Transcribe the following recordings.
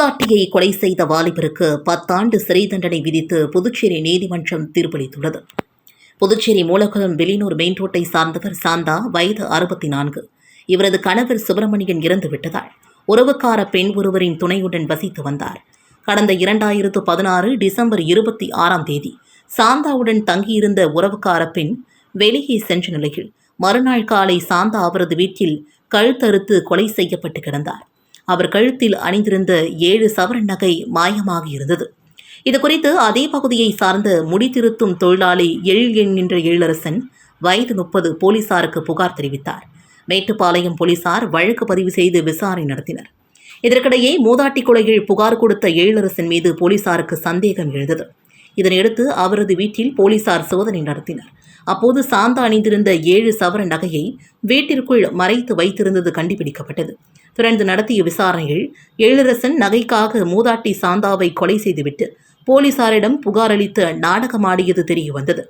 மூதாட்டியை கொலை செய்த வாலிபருக்கு பத்தாண்டு சிறை தண்டனை விதித்து புதுச்சேரி நீதிமன்றம் தீர்ப்பளித்துள்ளது. புதுச்சேரி மூலகுளம் வெளியூர் மெயின் ரோட்டை சார்ந்தவர் சாந்தா வயது அறுபத்தி நான்கு இவரது கணவர் சுப்பிரமணியன் இறந்து விட்டதால் உறவுக்கார பெண் ஒருவரின் துணையுடன் வசித்து வந்தார். கடந்த இரண்டாயிரத்து பதினாறு டிசம்பர் இருபத்தி ஆறாம் தேதி சாந்தாவுடன் தங்கியிருந்த உறவுக்கார பெண் வெளியே சென்ற நிலையில் மறுநாள் காலை சாந்தா அவரது வீட்டில் கழுத்தறுத்து கொலை செய்யப்பட்டு கிடந்தார். அவர் கழுத்தில் அணிந்திருந்த ஏழு சவரன் நகை மாயமாக இருந்தது இதுகுறித்து அதே பகுதியை சார்ந்த முடித்திருத்தும் தொழிலாளி எழில் என்கின்ற எழிலரசன் வயது முப்பது போலீசாருக்கு புகார் தெரிவித்தார். மேட்டுப்பாளையம் போலீசார் வழக்கு பதிவு செய்து விசாரணை நடத்தினர். இதற்கிடையே மூதாட்டி கொலையில் புகார் கொடுத்த எழிலரசன் மீது போலீசாருக்கு சந்தேகம் எழுந்தது. இதனையடுத்து அவரது வீட்டில் போலீசார் சோதனை நடத்தினர். அப்போது சாந்தா அணிந்திருந்த ஏழு சவர நகையை வீட்டிற்குள் மறைத்து வைத்திருந்தது கண்டுபிடிக்கப்பட்டது. தொடர்ந்து நடத்திய விசாரணையில் எழிலரசன் நகைக்காக மூதாட்டி சாந்தாவை கொலை செய்துவிட்டு போலீசாரிடம் புகார் அளித்து நாடகமாடியது தெரிய வந்தது.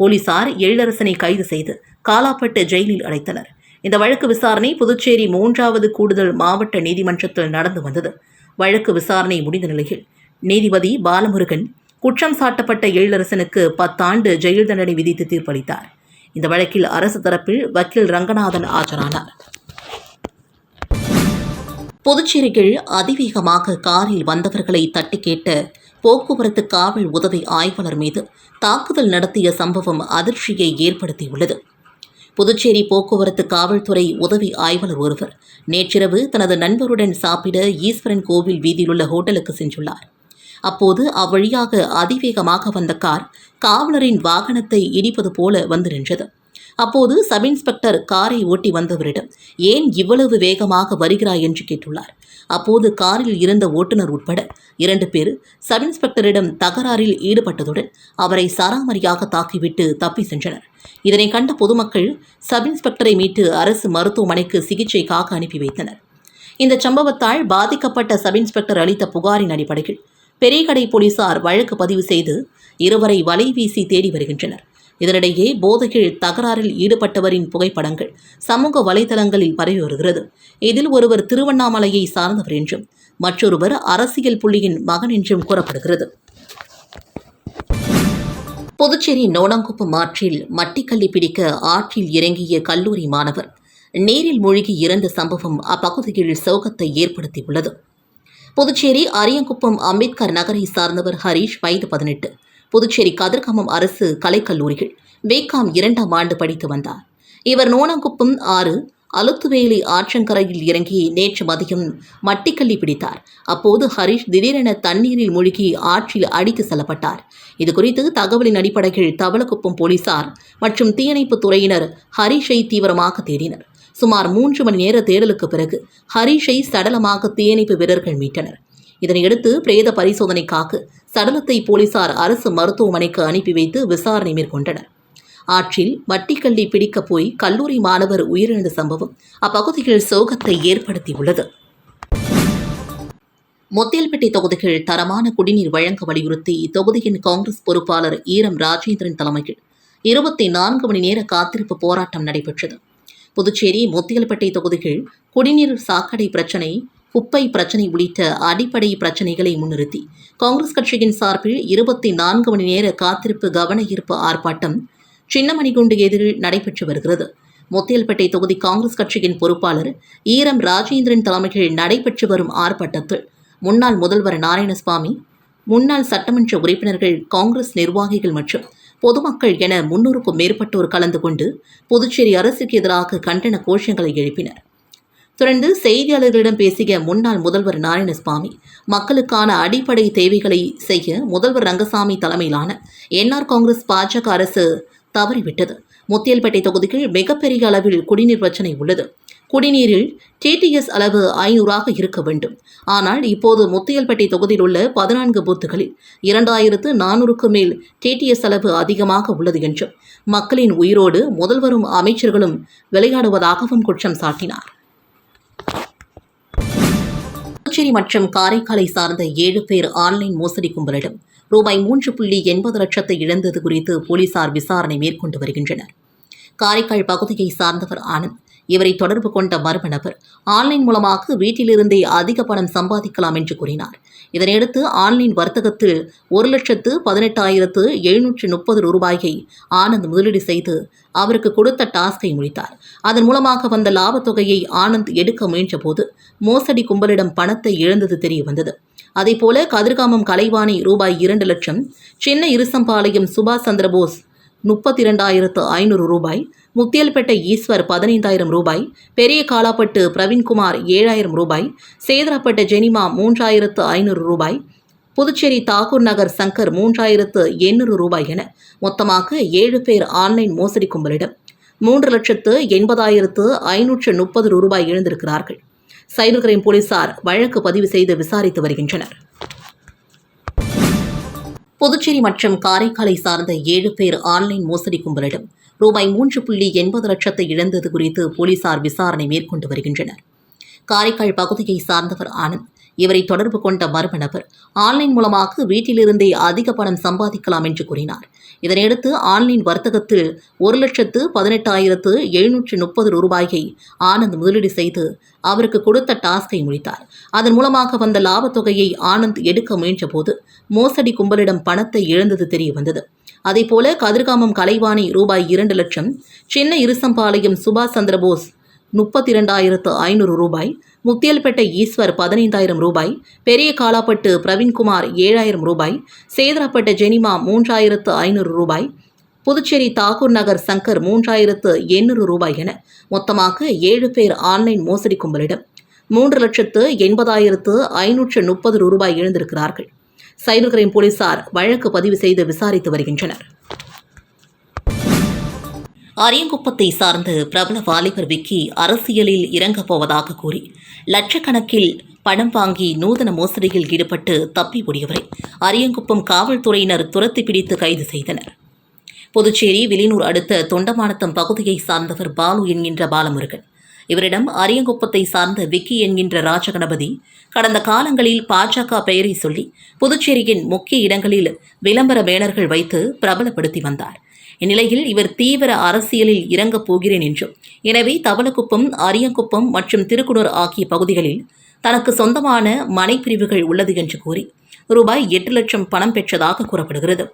போலீசார் எழிலரசனை கைது செய்து காலாப்பட்டு ஜெயிலில் அடைத்தனர். இந்த வழக்கு விசாரணை புதுச்சேரி மூன்றாவது கூடுதல் மாவட்ட நீதிமன்றத்தில் நடந்து வந்தது. வழக்கு விசாரணை முடிந்த நிலையில் நீதிபதி பாலமுருகன் குற்றம் சாட்டப்பட்ட எழிலரசனுக்கு பத்தாண்டு ஜெயில் தண்டனை விதித்து தீர்ப்பளித்தார். இந்த வழக்கில் அரசு தரப்பில் வக்கீல் ரங்கநாதன் ஆஜரானார். புதுச்சேரியில் அதிவேகமாக காரில் வந்தவர்களை தட்டி கேட்ட போக்குவரத்து காவல் உதவி ஆய்வாளர் மீது தாக்குதல் நடத்திய சம்பவம் அதிர்ச்சியை ஏற்படுத்தியுள்ளது. புதுச்சேரி போக்குவரத்து காவல்துறை உதவி ஆய்வாளர் ஒருவர் நேற்றிரவு தனது நண்பருடன் சாப்பிட ஈஸ்வரன் கோவில் வீதியிலுள்ள ஹோட்டலுக்கு சென்றுள்ளார். அப்போது அவ்வழியாக அதிவேகமாக வந்த கார் காவலரின் வாகனத்தை இடிப்பது போல வந்து நின்றது. அப்போது சப் இன்ஸ்பெக்டர் காரை ஓட்டி வந்தவரிடம் ஏன் இவ்வளவு வேகமாக வருகிறாய்? என்று கேட்டுள்ளார். அப்போது காரில் இருந்த ஓட்டுநர் உட்பட இரண்டு பேர் சப் இன்ஸ்பெக்டரிடம் தகராறில் ஈடுபட்டதுடன் அவரை சராமரியாக தாக்கிவிட்டு தப்பி சென்றனர். இதனை கண்ட பொதுமக்கள் சப் இன்ஸ்பெக்டரை மீட்டு அரசு மருத்துவமனைக்கு சிகிச்சைக்காக அனுப்பி வைத்தனர். இந்த சம்பவத்தால் பாதிக்கப்பட்ட சப் இன்ஸ்பெக்டர் அளித்த புகாரின் அடிப்படையில் பெரியகடை போலீசார் வழக்கு பதிவு செய்து இருவரை வலை வீசி தேடி வருகின்றனர். இதனிடையே போதையில் தகராறில் ஈடுபட்டவரின் புகைப்படங்கள் சமூக வலைதளங்களில் பரவி வருகிறது. இதில் ஒருவர் திருவண்ணாமலையை சார்ந்தவர் என்றும் மற்றொருவர் அரசியல் புள்ளியின் மகன் என்றும் கூறப்படுகிறது. புதுச்சேரி நோனாங்குப்பம் ஆற்றில் மட்டிக்கல்லி பிடிக்க ஆற்றில் இறங்கிய கல்லூரி மாணவர் நீரில் மூழ்கி இறந்த சம்பவம் அப்பகுதியில் சோகத்தை ஏற்படுத்தியுள்ளது. புதுச்சேரி அரியங்குப்பம் அம்பேத்கர் நகரை சார்ந்தவர் ஹரீஷ் வயது பதினெட்டு. புதுச்சேரி கதிர்காமம் அரசு கலைக்கல்லூரியில் பிகாம் இரண்டாம் ஆண்டு படித்து வந்தார். இவர் நோனாங்குப்பம் ஆறு அலுத்துவேலி ஆற்றங்கரையில் இறங்கி நேற்று மதியம் மட்டிக்கல்லி பிடித்தார். அப்போது ஹரிஷ் திடீரென தண்ணீரில் மூழ்கி ஆற்றில் அடித்து செல்லப்பட்டார். இதுகுறித்து தகவலின் அடிப்படையில் தவளக்குப்பம் போலீசார் மற்றும் தீயணைப்புத் துறையினர் ஹரிஷை தீவிரமாக தேடினர். சுமார் மூன்று மணி நேர தேடலுக்கு பிறகு ஹரிஷை சடலமாக தீயணைப்பு வீரர்கள் மீட்டனர். இதனையடுத்து பிரேத பரிசோதனைக்காக சடலத்தை போலீசார் அரசு மருத்துவமனைக்கு அனுப்பி வைத்து விசாரணை மேற்கொண்டனர். ஆற்றில் வட்டிக்கள்ளி பிடிக்கப் போய் கல்லூரி மாணவர் உயிரிழந்த சம்பவம் அப்பகுதியில் சோகத்தை ஏற்படுத்தியுள்ளது. முத்தியல்பட்டி தொகுதிகள் தரமான குடிநீர் வழங்க வலியுறுத்தி இத்தொகுதியின் காங்கிரஸ் பொறுப்பாளர் ஈரம் ராஜேந்திரன் தலைமையில் இருபத்தி நான்கு மணி நேர காத்திருப்பு போராட்டம் நடைபெற்றது. புதுச்சேரி முத்தியல்பேட்டை தொகுதிகள் குடிநீர் சாக்கடை பிரச்சினை குப்பை பிரச்சினை உள்ளிட்ட அடிப்படை பிரச்சினைகளை முன்னிறுத்தி காங்கிரஸ் கட்சியின் சார்பில் இருபத்தி நான்கு மணி நேர காத்திருப்பு கவன ஈர்ப்பு ஆர்ப்பாட்டம் சின்னமணிகுண்டு எதிரில் நடைபெற்று வருகிறது. முத்தியல்பேட்டை தொகுதி காங்கிரஸ் கட்சியின் பொறுப்பாளர் ஈரம் ராஜேந்திரன் தலைமையில் நடைபெற்று வரும் ஆர்ப்பாட்டத்தில் முன்னாள் முதல்வர் நாராயணசுவாமி முன்னாள் சட்டமன்ற உறுப்பினர்கள் காங்கிரஸ் நிர்வாகிகள் மற்றும் பொதுமக்கள் என முன்னூறுக்கும் மேற்பட்டோர் கலந்து கொண்டு புதுச்சேரி அரசுக்கு எதிராக கண்டன கோஷங்களை எழுப்பினர். தொடர்ந்து செய்தியாளர்களிடம் பேசிய முன்னாள் முதல்வர் நாராயணசுவாமி மக்களுக்கான அடிப்படை தேவைகளை செய்ய முதல்வர் ரங்கசாமி தலைமையிலான என்ஆர் காங்கிரஸ் பாஜக அரசு தவறிவிட்டது. முத்தியல்பேட்டை தொகுதியில் மிகப்பெரிய அளவில் குடிநீர் பிரச்சனை உள்ளது. குடிநீரில் டிடிஎஸ் அளவு ஐநூறாக இருக்க வேண்டும். ஆனால் இப்போது முத்தியல்பட்டி தொகுதியில் உள்ள பதினான்கு பூத்துகளில் இரண்டாயிரத்து நானூறுக்கு மேல் டிடிஎஸ் அளவு அதிகமாக உள்ளது என்றும் மக்களின் உயிரோடு முதல்வரும் அமைச்சர்களும் விளையாடுவதாகவும் குற்றம் சாட்டினார். புதுச்சேரி மற்றும் காரைக்காலை சார்ந்த ஏழு பேர் ஆன்லைன் மோசடி கும்பலிடம் ரூபாய் மூன்று புள்ளி எண்பது லட்சத்தை இழந்தது குறித்து போலீசார் விசாரணை மேற்கொண்டு வருகின்றனர். காரைக்கால் பகுதியை சார்ந்தவர் ஆனந்த். இவரை தொடர்பு கொண்ட மர்ம நபர். ஆன்லைன் மூலமாக வீட்டிலிருந்தே அதிக பணம் சம்பாதிக்கலாம் என்று கூறினார். இதனையடுத்து ஆன்லைன் வர்த்தகத்தில் ஒரு லட்சத்து பதினெட்டாயிரத்து எழுநூற்று முப்பது ரூபாயை ஆனந்த் முதலீடு செய்து அவருக்கு கொடுத்த டாஸ்கை முடித்தார். அதன் மூலமாக வந்த லாபத் தொகையை ஆனந்த் எடுக்க முயன்றபோது மோசடி கும்பலிடம் பணத்தை இழந்தது தெரிய வந்தது அதேபோல கதிர்காமம் கலைவாணி ரூபாய் இரண்டு லட்சம் சின்ன இருசம்பாளையம் சுபாஷ் சந்திரபோஸ் முப்பத்தி இரண்டாயிரத்து ஐநூறு ரூபாய் முத்தியல்பேட்டை ஈஸ்வர் பதினைந்தாயிரம் ரூபாய் பெரிய காலாப்பட்டு பிரவீன்குமார் ஏழாயிரம் ரூபாய் சேதராப்பட்ட ஜெனிமா மூன்றாயிரத்து ஐநூறு ரூபாய் புதுச்சேரி தாகூர் நகர் சங்கர் மூன்றாயிரத்து எண்ணூறு ரூபாய் என மொத்தமாக ஏழு பேர் ஆன்லைன் மோசடி கும்பலிடம். மூன்று லட்சத்து எண்பதாயிரத்து ஐநூற்று முப்பது ரூபாய் எழுந்திருக்கிறார்கள் சைபர் கிரைம் போலீசார் வழக்கு பதிவு செய்து விசாரித்து வருகின்றனர். புதுச்சேரி மற்றும் காரைக்காலை சார்ந்த ஏழு பேர் ஆன்லைன் மோசடி கும்பலிடம் ரூபாய் மூன்று புள்ளி எண்பது லட்சத்தை இழந்தது குறித்து போலீசார் விசாரணை மேற்கொண்டு வருகின்றனர். காரைக்கால் பகுதியை சார்ந்தவர் ஆனந்த் இவரை தொடர்பு கொண்ட மர்ம நபர் ஆன்லைன் மூலமாக வீட்டிலிருந்தே அதிக பணம் சம்பாதிக்கலாம் என்று கூறினார். இதனையடுத்து ஆன்லைன் வர்த்தகத்தில் ஒரு லட்சத்து பதினெட்டாயிரத்து எழுநூற்று முப்பது ரூபாயை ஆனந்த் முதலீடு செய்து அவருக்கு கொடுத்த டாஸ்கை முடித்தார். அதன் மூலமாக வந்த லாபத் தொகையை ஆனந்த் எடுக்க முயன்றபோது மோசடி கும்பலிடம் பணத்தை இழந்தது தெரிய வந்தது அதேபோல கதிர்காமம் கலைவாணி ரூபாய் இரண்டு லட்சம் சின்ன இருசம்பாளையம் சுபாஷ் சந்திரபோஸ் முப்பத்தி இரண்டாயிரத்து ஐநூறு ரூபாய் முத்தியல்பேட்டை ஈஸ்வர் பதினைந்தாயிரம் ரூபாய் பெரிய காலாப்பட்டு பிரவீன்குமார் ஏழாயிரம் ரூபாய் சேதராப்பட்ட ஜெனிமா மூன்றாயிரத்து ஐநூறு ரூபாய் புதுச்சேரி தாகூர் நகர் சங்கர் மூன்றாயிரத்து எண்ணூறு ரூபாய் என மொத்தமாக ஏழு பேர் ஆன்லைன் மோசடி கும்பலிடம். மூன்று லட்சத்து எண்பதாயிரத்து ஐநூற்று முப்பது ரூபாய் இழந்திருக்கிறார்கள். சைபர் கிரைம் போலீசார் வழக்கு பதிவு செய்து விசாரித்து வருகின்றனர். அரியங்குப்பத்தை சார்ந்த பிரபல வாலிபர் விக்கி அரசியலில் இறங்கப் போவதாக கூறி லட்சக்கணக்கில் பணம் வாங்கி நூதன மோசடியில் ஈடுபட்டு தப்பி ஓடியவரை அரியங்குப்பம் காவல்துறையினர் துரத்தி பிடித்து கைது செய்தனர். புதுச்சேரி விலினூர் அடுத்த தொண்டமானத்தம் பகுதியை சார்ந்தவர் பாலு என்கின்ற பாலமுருகன். இவரிடம் அரியங்குப்பத்தை சார்ந்த விக்கி என்கின்ற ராஜகணபதி கடந்த காலங்களில் பாஜக பெயரை சொல்லி புதுச்சேரியின் முக்கிய இடங்களில் விளம்பர பேனர்கள் வைத்து பிரபலப்படுத்தி வந்தார். இந்நிலையில் இவர் தீவிர அரசியலில் இறங்கப் போகிறேன் என்றும். எனவே தவளக்குப்பம் அரியங்குப்பம் மற்றும் திருக்குடூர் ஆகிய பகுதிகளில் தனக்கு சொந்தமான மனைப்பிரிவுகள் உள்ளது என்று கூறி ரூபாய் எட்டு லட்சம் பணம் பெற்றதாக கூறப்படுகிறது.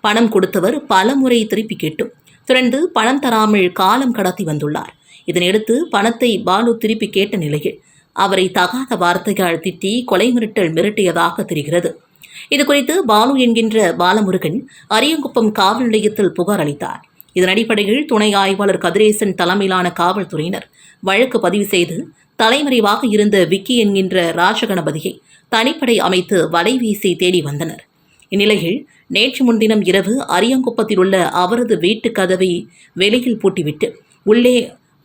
பணம் கொடுத்தவர் பல முறை திருப்பி கேட்டும். தொடர்ந்து பணம் தராமல் காலம் கடத்தி வந்துள்ளார். இதனையடுத்து பணத்தை பாலு திருப்பி கேட்ட நிலையில் அவரை தகாத வார்த்தையால் திட்டி கொலை மிரட்டல் மிரட்டியதாக தெரிகிறது. இதுகுறித்து பாலு என்கின்ற பாலமுருகன் அரியங்குப்பம் காவல் நிலையத்தில் புகார் அளித்தார். இதன் அடிப்படையில் துணை ஆய்வாளர் கதிரேசன் தலைமையிலான காவல்துறையினர் வழக்கு பதிவு செய்து தலைமறைவாக இருந்த விக்கி என்கின்ற ராஜகணபதியை தனிப்படை அமைத்து வலை வீசி தேடி வந்தனர். இந்நிலையில் நேற்று முன்தினம் இரவு அரியங்குப்பத்தில் உள்ள அவரது வீட்டு கதவை வெளியில் பூட்டிவிட்டு உள்ளே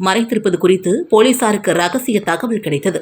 மறைத்திருப்பது குறித்து போலீசாருக்கு ரகசிய தகவல் கிடைத்தது.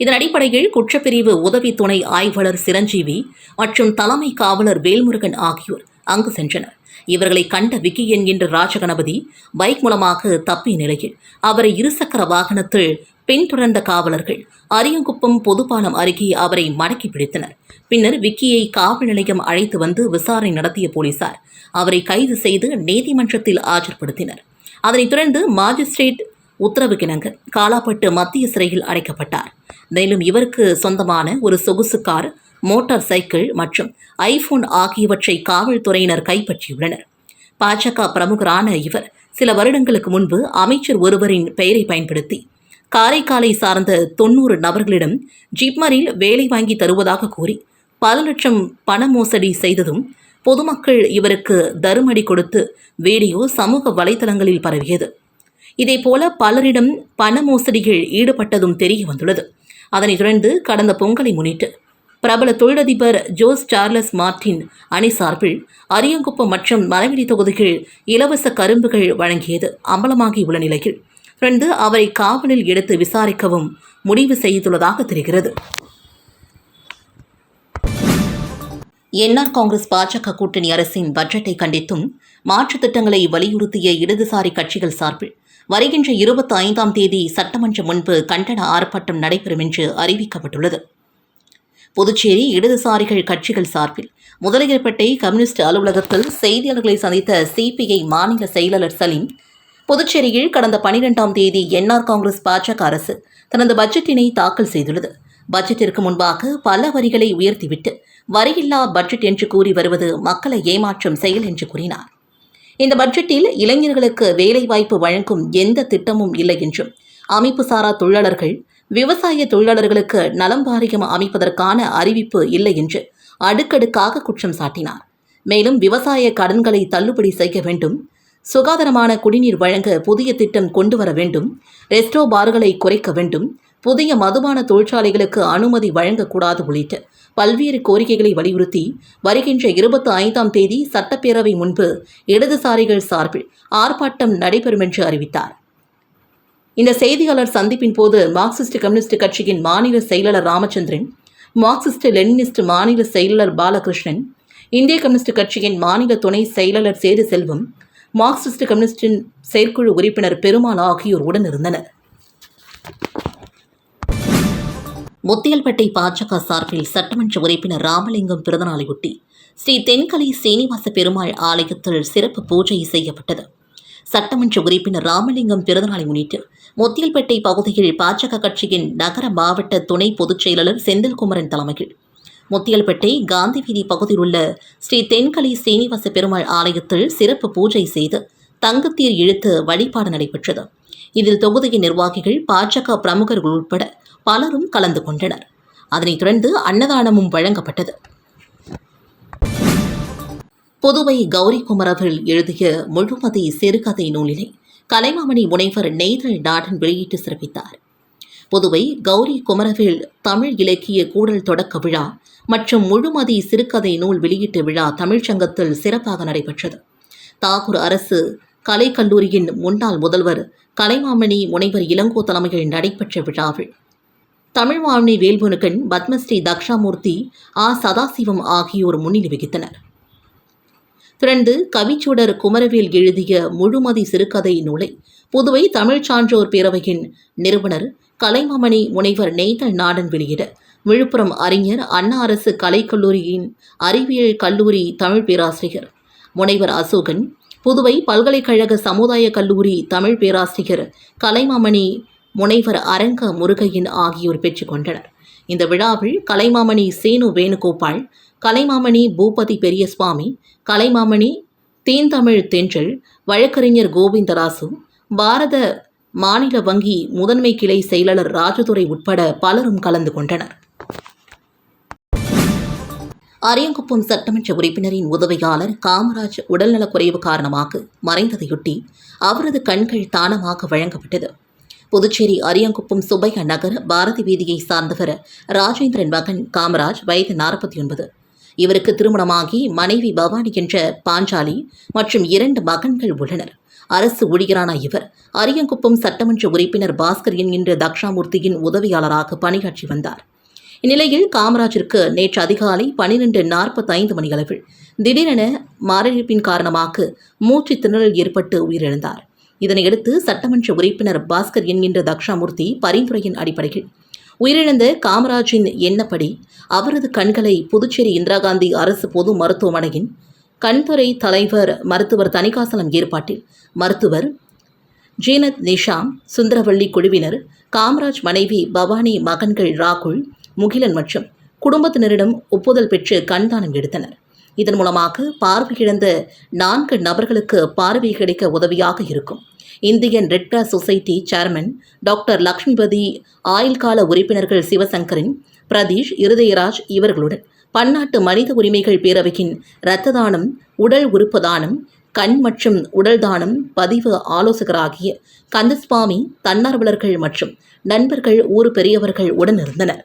இதன் அடிப்படையில் குற்றப்பிரிவு உதவி துணை ஆய்வாளர் சிரஞ்சீவி மற்றும் தலைமை காவலர் வேல்முருகன் ஆகியோர் அங்கு சென்றனர். இவர்களை கண்ட விக்கி என்கின்ற ராஜகணபதி பைக் மூலமாக தப்பிய நிலையில் அவரை இருசக்கர வாகனத்தில் பின்தொடர்ந்த காவலர்கள் அரியங்குப்பம் பொதுப்பாலம் அருகே அவரை மடக்கி பிடித்தனர். பின்னர் விக்கியை காவல் நிலையம் அழைத்து வந்து விசாரணை நடத்திய போலீசார் அவரை கைது செய்து நீதிமன்றத்தில் ஆஜர்படுத்தினர். அதனைத் தொடர்ந்து மாஜிஸ்ட்ரேட் உத்தரவுக்கிணங்க காலாப்பட்டு மத்திய சிறையில் அடைக்கப்பட்டார். மேலும் இவருக்கு சொந்தமான ஒரு சொகுசு கார் மோட்டார் சைக்கிள் மற்றும் ஐபோன் ஆகியவற்றை காவல்துறையினர் கைப்பற்றியுள்ளனர். பாஜக பிரமுகரான இவர் சில வருடங்களுக்கு முன்பு அமைச்சர் ஒருவரின் பெயரை பயன்படுத்தி காரைக்காலை சார்ந்த தொன்னூறு நபர்களிடம் ஜிப்மரில் வேலை வாங்கி தருவதாக கூறி பல லட்சம் பண மோசடி செய்ததும் பொதுமக்கள் இவருக்கு தருமடி கொடுத்து வீடியோ சமூக வலைதளங்களில் பரவியது. இதேபோல பலரிடம் பண மோசடிகள் ஈடுபட்டதும் தெரிய வந்துள்ளது. அதனைத் தொடர்ந்து கடந்த பொங்கலை முன்னிட்டு பிரபல தொழிலதிபர் ஜோஸ் சார்லஸ் மார்டின் அணி சார்பில் அரியங்குப்பம் மற்றும் மரவெளி தொகுதிகள் இலவச கரும்புகள் வழங்கியது அம்பலமாகியுள்ள நிலையில் தொடர்ந்து அவரை காவலில் எடுத்து விசாரிக்கவும் முடிவு செய்துள்ளதாக தெரிகிறது. என்ஆர் காங்கிரஸ் பாஜக கூட்டணி அரசின் பட்ஜெட்டை கண்டித்தும் மாற்றுத் திட்டங்களை வலியுறுத்திய இடதுசாரி கட்சிகள் சார்பில் வருகின்ற இருபத்தி ஐந்தாம் தேதி சட்டமன்றம் முன்பு கண்டன ஆர்ப்பாட்டம் நடைபெறும் என்று அறிவிக்கப்பட்டுள்ளது. புதுச்சேரி இடதுசாரிகள் கட்சிகள் சார்பில் முதலியர்பேட்டை கம்யூனிஸ்ட் அலுவலகத்தில் செய்தியாளர்களை சந்தித்த சிபிஐ மாநில செயலாளர் சலீம் புதுச்சேரியில் கடந்த பனிரெண்டாம் தேதி என்ஆர் காங்கிரஸ் பாஜக அரசு தனது பட்ஜெட்டினை தாக்கல் செய்துள்ளது. பட்ஜெட்டிற்கு முன்பாக பல வரிகளை உயர்த்திவிட்டு வரியில்லா பட்ஜெட் என்று கூறி வருவது மக்களை ஏமாற்றும் செயல் என்று கூறினார். இந்த பட்ஜெட்டில் இளைஞர்களுக்கு வேலைவாய்ப்பு வழங்கும் எந்த திட்டமும் இல்லை என்றும். அமைப்பு சாரா தொழிலாளர்கள் விவசாய தொழிலாளர்களுக்கு நலம் வாரியம் அமைப்பதற்கான அறிவிப்பு இல்லை என்று அடுக்கடுக்காக குற்றம் சாட்டினார். மேலும் விவசாய கடன்களை தள்ளுபடி செய்ய வேண்டும் சுகாதாரமான குடிநீர் வழங்க புதிய திட்டம் கொண்டு வர வேண்டும் ரெஸ்டோ பார்களை குறைக்க வேண்டும் புதிய மதுபான தொழிற்சாலைகளுக்கு அனுமதி வழங்கக்கூடாது உள்ளிட்ட பல்வேறு கோரிக்கைகளை வலியுறுத்தி வருகின்ற இருபத்தி ஐந்தாம் தேதி சட்டப்பேரவை முன்பு இடதுசாரிகள் சார்பில் ஆர்ப்பாட்டம் நடைபெறும் என்று அறிவித்தார். இந்த செய்தியாளர் சந்திப்பின் போது மார்க்சிஸ்ட் கம்யூனிஸ்ட் கட்சியின் மாநில செயலாளர் ராமச்சந்திரன் மார்க்சிஸ்ட் லெனினிஸ்ட் மாநில செயலாளர் பாலகிருஷ்ணன் இந்திய கம்யூனிஸ்ட் கட்சியின் மாநில துணை செயலாளர் சேது செல்வம் மார்க்சிஸ்ட் கம்யூனிஸ்டின் செயற்குழு உறுப்பினர் பெருமாள் ஆகியோர் உடனிருந்தனர் முத்தியல்பேட்டை பாஜக சார்பில் சட்டமன்ற உறுப்பினர் ராமலிங்கம் பிறந்தநாளையொட்டி ஸ்ரீ தென்கலை சீனிவாச பெருமாள் ஆலயத்தில் சிறப்பு பூஜை செய்யப்பட்டது. சட்டமன்ற உறுப்பினர் ராமலிங்கம் பிறந்தநாளை முன்னிட்டு முத்தியல்பேட்டை பகுதியில் பாஜக கட்சியின் நகர மாவட்ட துணை பொதுச் செயலாளர் செந்தில்குமரன் தலைமையில் முத்தியல்பேட்டை காந்தி வீதி பகுதியில் உள்ள ஸ்ரீ தென்கலை சீனிவாச பெருமாள் ஆலயத்தில் சிறப்பு பூஜை செய்து தங்கத்தீர் இழுத்து வழிபாடு நடைபெற்றது. இதில் தொகுதியின் நிர்வாகிகள் பாஜக பிரமுகர்கள் உட்பட பலரும் கலந்து கொண்டனர். அதனைத் தொடர்ந்து அன்னதானமும் வழங்கப்பட்டது. புதுவை கௌரி குமர் அவர்கள் எழுதிய முழுமதி சிறுகதை நூலினை கலைமாமணி முனைவர் நெய்தல் நாடன் வெளியிட்டு சிறப்பித்தார். புதுவை கௌரி குமரவேல் தமிழ் இலக்கிய கூடல் தொடக்க விழா மற்றும் முழுமதி சிறுகதை நூல் வெளியீட்டு விழா தமிழ்ச்சங்கத்தில் சிறப்பாக நடைபெற்றது. தாகூர் அரசு கலைக்கல்லூரியின் முன்னாள் முதல்வர் கலைமாமணி முனைவர் இளங்கோ தலைமையில் நடைபெற்ற விழாவில் தமிழ்வாழ்னி வேல்முருகன் பத்மஸ்ரீ தக்ஷாமூர்த்தி ஆ சதாசிவம் ஆகியோர் முன்னிலை வகித்தனர். தொடர்ந்து கவிச்சுடர் குமரவேல் எழுதிய முழுமதி சிறுகதை நூலை புதுவை தமிழ்ச் சான்றோர் பேரவையின் நிறுவனர் கலைமாமணி முனைவர் நெய்தல் நாடன் வெளியிட விழுப்புரம் அறிஞர் அண்ணா அரசு கலைக்கல்லூரியின் அறிவியல் கல்லூரி தமிழ் பேராசிரியர். முனைவர் அசோகன் புதுவை பல்கலைக்கழக சமுதாய கல்லூரி தமிழ் பேராசிரியர் கலைமாமணி முனைவர் அரங்க முருகையன் ஆகியோர் பெற்றுக்கொண்டனர் இந்த விழாவில் கலைமாமணி சேனு வேணுகோபால் கலைமாமணி பூபதி பெரியசுவாமி கலைமாமணி தீந்தமிழ் தென்றல் வழக்கறிஞர் கோவிந்தராசு பாரத மாநில வங்கி முதன்மை கிளை செயலாளர் ராஜதுரை உட்பட பலரும் கலந்து கொண்டனர். அரியங்குப்பம் சட்டமன்ற உறுப்பினரின் உதவியாளர் காமராஜ் உடல்நலக்குறைவு காரணமாக மறைந்ததையொட்டி அவரது கண்கள் தானமாக வழங்கப்பட்டது. புதுச்சேரி அரியங்குப்பம் சுப்பையா நகர் பாரதி வீதியை சார்ந்தவர் ராஜேந்திரன் மகன் காமராஜ் வயது நாற்பத்தி ஒன்பது இவருக்கு திருமணமாகி மனைவி பவானி என்ற பாஞ்சாலி மற்றும் இரண்டு மகன்கள் உள்ளனர். அரசு ஊழியரான இவர் அரியங்குப்பம் சட்டமன்ற உறுப்பினர் பாஸ்கர் இன்று தக்ஷாமூர்த்தியின் உதவியாளராக பணியாற்றி வந்தார். இந்நிலையில் காமராஜிற்கு நேற்று அதிகாலை பனிரெண்டு நாற்பத்தைந்து மணியளவில் திடீரென மாரடைப்பின் காரணமாக மூச்சு திணறல் ஏற்பட்டு உயிரிழந்தார். இதனையடுத்து சட்டமன்ற உறுப்பினர் பாஸ்கர் என்கின்ற தக்ஷாமூர்த்தி பரிந்துரையின் அடிப்படையில் உயிரிழந்த காமராஜின் எண்ணப்படி அவரது கண்களை புதுச்சேரி இந்திரா காந்தி அரசு பொது மருத்துவமனையின் கண்துறை தலைவர் மருத்துவர் தணிகாசலம் ஏற்பாட்டில் மருத்துவர் ஜீனத் நிஷாம் சுந்தரவள்ளி குழுவினர் காமராஜ் மனைவி பவானி மகன்கள் ராகுல் முகிலன் மற்றும் குடும்பத்தினரிடம் ஒப்புதல் பெற்று கண்தானம் எடுத்தனர். இதன் மூலமாக பார்வையிழந்த நான்கு நபர்களுக்கு பார்வை கிடைக்க உதவியாக இருக்கும். Indian Red Cross Society chairman doctor Lakshmipathi ஆயுள் கால உறுப்பினர்கள் சிவசங்கரின் பிரதீஷ் இருதயராஜ் இவர்களுடன் பன்னாட்டு மனித உரிமைகள் பேரவையின் இரத்த தானம் உடல் உறுப்பு தானம் கண் மற்றும் உடல் தானம் பதிவு ஆலோசகராகிய கந்தசுவாமி தன்னார்வலர்கள் மற்றும் நண்பர்கள் ஊர் பெரியவர்கள் உடனிருந்தனர்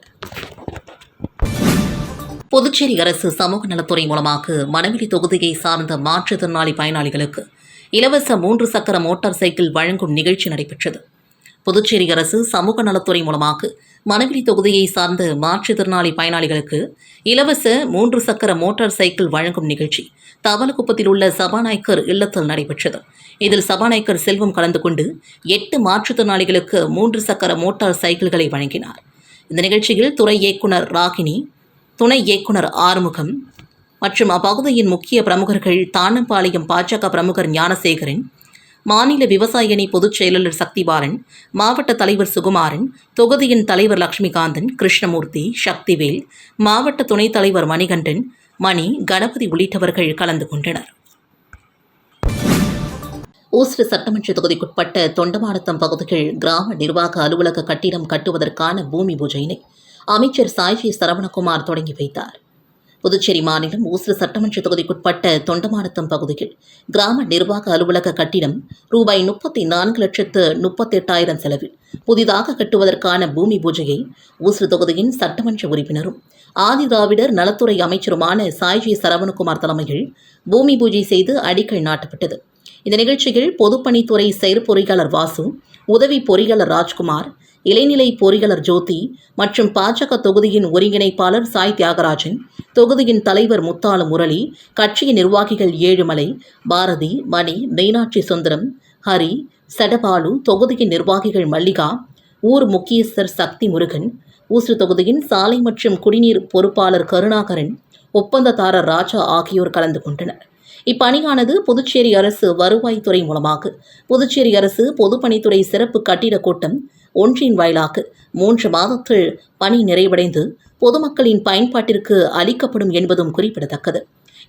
புதுச்சேரி அரசு சமூக நலத்துறை மூலமாக மணவெளி தொகுதியை சார்ந்த மாற்றுத்திறனாளி பயனாளிகளுக்கு இலவச மூன்று சக்கர மோட்டார் சைக்கிள் வழங்கும் நிகழ்ச்சி நடைபெற்றது. புதுச்சேரி அரசு சமூக நலத்துறை மூலமாக மணவெளி தொகுதியை சார்ந்த மாற்றுத்திறனாளி பயனாளிகளுக்கு இலவச மூன்று சக்கர மோட்டார் சைக்கிள் வழங்கும் நிகழ்ச்சி தவலக்குப்பத்தில் உள்ள சபாநாயக்கர் இல்லத்தில் நடைபெற்றது. இதில் சபாநாயக்கர் செல்வம் கலந்து கொண்டு எட்டு மாற்றுத்திறனாளிகளுக்கு மூன்று சக்கர மோட்டார் சைக்கிள்களை வழங்கினார். இந்த நிகழ்ச்சியில் துறை இயக்குனர் ராகினி துணை இயக்குனர் ஆறுமுகம் மற்றும் அப்பகுதியின் முக்கிய பிரமுகர்கள் தானம்பாளையம் பாஜக பிரமுகர் ஞானசேகரன் மாநில விவசாய அணி பொதுச் செயலாளர் சக்திபாலன் மாவட்ட தலைவர் சுகுமாரன் தொகுதியின் தலைவர் லட்சுமிகாந்தன் கிருஷ்ணமூர்த்தி சக்திவேல் மாவட்ட துணைத் தலைவர் மணிகண்டன் மணி கணபதி உள்ளிட்டவர்கள் கலந்து கொண்டனர். ஊஸ்டு சட்டமன்ற தொகுதிக்குட்பட்ட தொண்டமானத்தம் பகுதியில் கிராம நிர்வாக அலுவலக கட்டிடம் கட்டுவதற்கான பூமி பூஜையினை அமைச்சர் சாய்ஜி சரவணகுமார் தொடங்கி வைத்தார். புதுச்சேரி மாநிலம் ஊஸ்டு சட்டமன்ற தொகுதிக்குட்பட்ட தொண்டமானத்தம் பகுதியில் கிராம நிர்வாக அலுவலக கட்டிடம் ரூபாய் முப்பத்தி நான்கு லட்சத்து முப்பத்தெட்டாயிரம் செலவில் புதிதாக கட்டுவதற்கான பூமி பூஜையை ஊஸ்டு தொகுதியின் சட்டமன்ற உறுப்பினரும் ஆதி திராவிடர் நலத்துறை அமைச்சருமான சாய்ஜி சரவணகுமார் தலைமையில் பூமி பூஜை செய்து அடிக்கல் நாட்டப்பட்டது. இந்த நிகழ்ச்சியில் பொதுப்பணித்துறை செயற்பொறியாளர் வாசு உதவி பொறியாளர் ராஜ்குமார் இளைநிலை பொறியாளர் ஜோதி மற்றும் பாஜக தொகுதியின் ஒருங்கிணைப்பாளர் சாய் தியாகராஜன் தொகுதியின் தலைவர் முத்தாளு முரளி கட்சியின் நிர்வாகிகள் ஏழுமலை பாரதி மணி மீனாட்சி சுந்தரம் ஹரி சடபாலு தொகுதியின் நிர்வாகிகள் மல்லிகா ஊர் முக்கியஸ்தர் சக்தி முருகன் ஊசு தொகுதியின் சாலை மற்றும் குடிநீர் பொறுப்பாளர் கருணாகரன் ஒப்பந்ததாரர் ராஜா ஆகியோர் கலந்து கொண்டனர். இப்பணியானது புதுச்சேரி அரசு வருவாய்த்துறை மூலமாக புதுச்சேரி அரசு பொதுப்பணித்துறை சிறப்பு கட்டிடக் கூட்டம் ஒன்றின் வாயிலாக மூன்று மாதத்தில் பணி நிறைவடைந்து பொதுமக்களின் பயன்பாட்டிற்கு அளிக்கப்படும் என்பதும் குறிப்பிடத்தக்கது.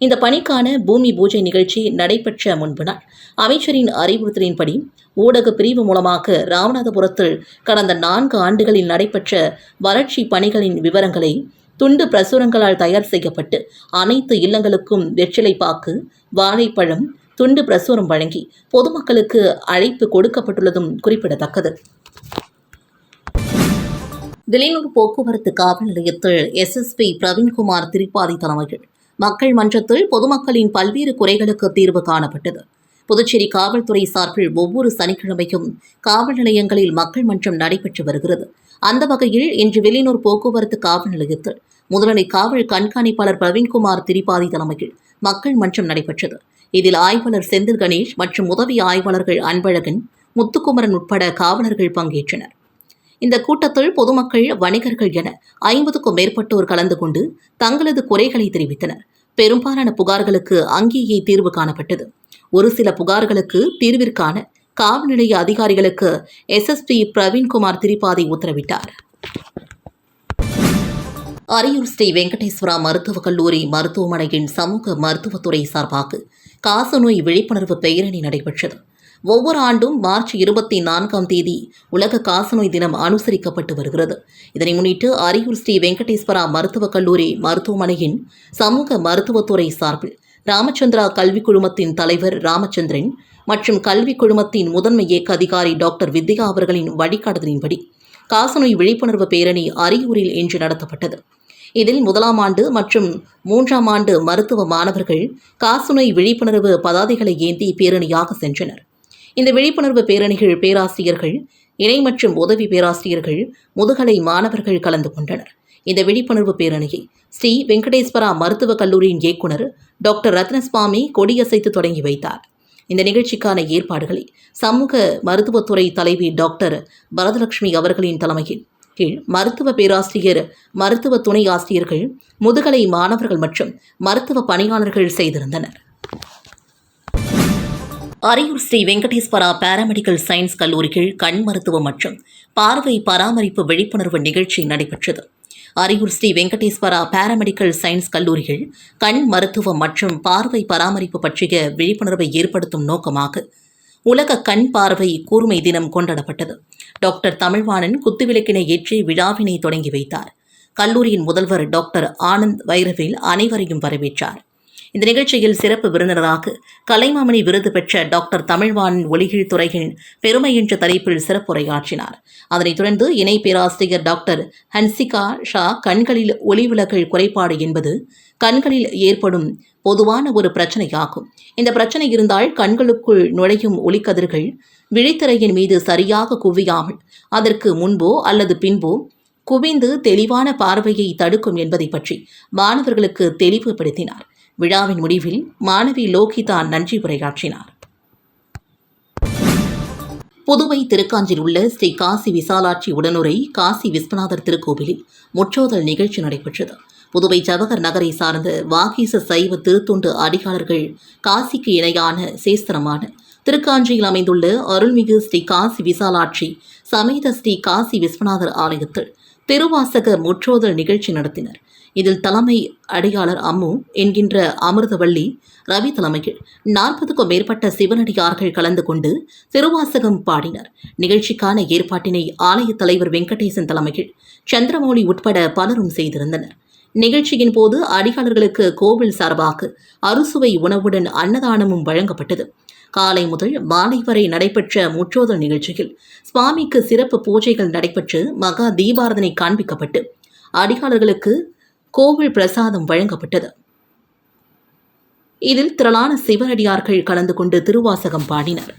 இந்த பணிக்கான பூமி பூஜை நிகழ்ச்சி நடைபெற்ற முன்பு நாள். அமைச்சரின் அறிவுறுத்தலின்படி ஊடக பிரிவு மூலமாக ராமநாதபுரத்தில் கடந்த நான்கு ஆண்டுகளில் நடைபெற்ற வறட்சி பணிகளின் விவரங்களை துண்டு பிரசுரங்களால் தயார் செய்யப்பட்டு அனைத்து இல்லங்களுக்கும் வெற்றிலை பாக்கு வாழைப்பழம் துண்டு பிரசுரம் வழங்கி பொதுமக்களுக்கு அழைப்பு கொடுக்கப்பட்டுள்ளதும் குறிப்பிடத்தக்கது. விலையூர் போக்குவரத்து காவல் நிலையத்தில் எஸ்எஸ்பி பிரவீன்குமார் திரிபாதி தலைமையில் மக்கள் மன்றத்தில் பொதுமக்களின் பல்வேறு குறைகளுக்கு தீர்வு காணப்பட்டது. புதுச்சேரி காவல்துறை சார்பில் ஒவ்வொரு சனிக்கிழமையும் காவல் நிலையங்களில் மக்கள் மன்றம் நடைபெற்று வருகிறது. அந்த வகையில் இன்று வெளியூர் போக்குவரத்து காவல் நிலையத்தில் முதலனை காவல் கண்காணிப்பாளர் பிரவீன்குமார் திரிபாதி தலைமையில் மக்கள் மன்றம் நடைபெற்றது. இதில் ஆய்வாளர் செந்தில் கணேஷ் மற்றும் உதவி ஆய்வாளர்கள் அன்பழகன் முத்துக்குமரன் உட்பட காவலர்கள் பங்கேற்றனர். இந்த கூட்டத்தில் பொதுமக்கள் வணிகர்கள் என ஐம்பதுக்கும் மேற்பட்டோர் கலந்து கொண்டு தங்களது குறைகளை தெரிவித்தனர். பெரும்பாலான புகார்களுக்கு அங்கேயே தீர்வு காணப்பட்டது. ஒரு சில புகார்களுக்கு தீர்விற்கான காவல் நிலைய அதிகாரிகளுக்கு எஸ்எஸ்பி பிரவீன்குமார் திரிபாதி உத்தரவிட்டார். அரியூர் ஸ்ரீ வெங்கடேஸ்வரா மருத்துவக் கல்லூரி மருத்துவமனையின் சமூக மருத்துவத்துறை சார்பாக காசநோய் விழிப்புணர்வு பேரணி நடைபெற்றது. ஒவ்வொரு ஆண்டும் மார்ச் இருபத்தி நான்காம் தேதி உலக காசநோய் தினம் அனுசரிக்கப்பட்டு வருகிறது. இதனை முன்னிட்டு அரியூர் ஸ்ரீ வெங்கடேஸ்வரா மருத்துவக் கல்லூரி மருத்துவமனையின் சமூக மருத்துவத்துறை சார்பில் ராமச்சந்திரா கல்விக் குழுமத்தின் தலைவர் ராமச்சந்திரன் மற்றும் கல்விக் குழுமத்தின் முதன்மை இயக்க அதிகாரி டாக்டர் வித்யா அவர்களின் வழிகாட்டுதலின்படி காசநோய் விழிப்புணர்வு பேரணி அரியூரில் இன்று நடத்தப்பட்டது. இதில் முதலாம் ஆண்டு மற்றும் மூன்றாம் ஆண்டு மருத்துவ மாணவர்கள் காசநோய் விழிப்புணர்வு பதாதைகளை ஏந்தி பேரணியாக சென்றனர். இந்த விழிப்புணர்வு பேரணிகள் பேராசிரியர்கள் இணை மற்றும் உதவி பேராசிரியர்கள் முதுகலை மாணவர்கள் கலந்து கொண்டனர். இந்த விழிப்புணர்வு பேரணியை ஸ்ரீ வெங்கடேஸ்வரா மருத்துவக் கல்லூரியின் இயக்குனர் டாக்டர் ரத்னசுவாமி கொடியசைத்து தொடங்கி வைத்தார். இந்த நிகழ்ச்சிக்கான ஏற்பாடுகளை சமூக மருத்துவத்துறை தலைவி டாக்டர் பரதலட்சுமி அவர்களின் தலைமையில் கீழ் மருத்துவ பேராசிரியர் மருத்துவ துணை ஆசிரியர்கள் முதுகலை மாணவர்கள் மற்றும் மருத்துவ பணியாளர்கள் செய்திருந்தனர். அரியூர் ஸ்ரீ வெங்கடேஸ்வரா பாராமெடிக்கல் சயின்ஸ் கல்லூரியில் கண் மருத்துவம் மற்றும் பார்வை பராமரிப்பு விழிப்புணர்வு நிகழ்ச்சி நடைபெற்றது. அரியூர் ஸ்ரீ வெங்கடேஸ்வரா பாராமெடிக்கல் சயின்ஸ் கல்லூரியில் கண் மருத்துவம் மற்றும் பார்வை பராமரிப்பு பற்றிய விழிப்புணர்வை ஏற்படுத்தும் நோக்கமாக உலக கண் பார்வை கூர்மை தினம் கொண்டாடப்பட்டது. டாக்டர் தமிழ்வாணன் குத்துவிளக்கினை ஏற்றி விழாவினை தொடங்கி வைத்தார். கல்லூரியின் முதல்வர் டாக்டர் ஆனந்த் வைரவேல் அனைவரையும் வரவேற்றார். இந்த நிகழ்ச்சியில் சிறப்பு விருந்தினராக கலைமாமணி விருது பெற்ற டாக்டர் தமிழ்வாணன் ஒளிகள் துறையின் பெருமை என்ற தலைப்பில் சிறப்புரையாற்றினார். அதனைத் தொடர்ந்து இணை பேராசிரியர் டாக்டர் ஹன்சிகா ஷா கண்களில் ஒளிவிலகல் குறைபாடு என்பது கண்களில் ஏற்படும் பொதுவான ஒரு பிரச்சனையாகும். இந்த பிரச்சனை இருந்தால் கண்களுக்குள் நுழையும் ஒளிக்கதிர்கள் விழித்திரையின் மீது சரியாக குவியாமல் அதற்கு முன்போ அல்லது பின்போ குவிந்து தெளிவான பார்வையை தடுக்கும் என்பதை பற்றி மாணவர்களுக்கு தெளிவுபடுத்தினார். விழாவின் முடிவில் மாணவி லோகிதா நன்றி உரையாற்றினார். புதுவை திருக்காஞ்சில் உள்ள ஸ்ரீ காசி விசாலாட்சி உடனுரை காசி விஸ்வநாதர் திருக்கோவிலில் முற்றோதல் நிகழ்ச்சி நடைபெற்றது. புதுவை ஜவஹர் நகரை சார்ந்த வாகீச சைவ திருத்தொண்டு அடிகாரர்கள் காசிக்கு இணையான சேஸ்திரமான திருக்காஞ்சியில் அமைந்துள்ள அருள்மிகு ஸ்ரீ காசி விசாலாட்சி சமேத ஸ்ரீ காசி விஸ்வநாதர் ஆலயத்தில் திருவாசக முற்றோதல் நிகழ்ச்சி நடத்தினர். இதில் தலைமை அடையாளர் அம்மு என்கின்ற அமிர்தவள்ளி ரவி தலைமையில் நாற்பதுக்கும் மேற்பட்ட சிவனடியார்கள் கலந்து கொண்டு திருவாசகம் பாடினர். நிகழ்ச்சிக்கான ஏற்பாட்டினை ஆலய தலைவர் வெங்கடேசன் தலைமையில் சந்திரமௌலி உட்பட பலரும் செய்திருந்தனர். நிகழ்ச்சியின் போது அடியாளர்களுக்கு கோவில் சார்பாக அறுசுவை உணவுடன் அன்னதானமும் வழங்கப்பட்டது. காலை முதல் மாலை வரை நடைபெற்ற முற்றோதல் நிகழ்ச்சியில் சுவாமிக்கு சிறப்பு பூஜைகள் நடைபெற்று மகா தீபாரதனை காண்பிக்கப்பட்டு அடியாளர்களுக்கு கோவில் பிரசாதம் வழங்கப்பட்டது. இதில் திரளான சிவனடியார்கள் கலந்து கொண்டு திருவாசகம் பாடினர்.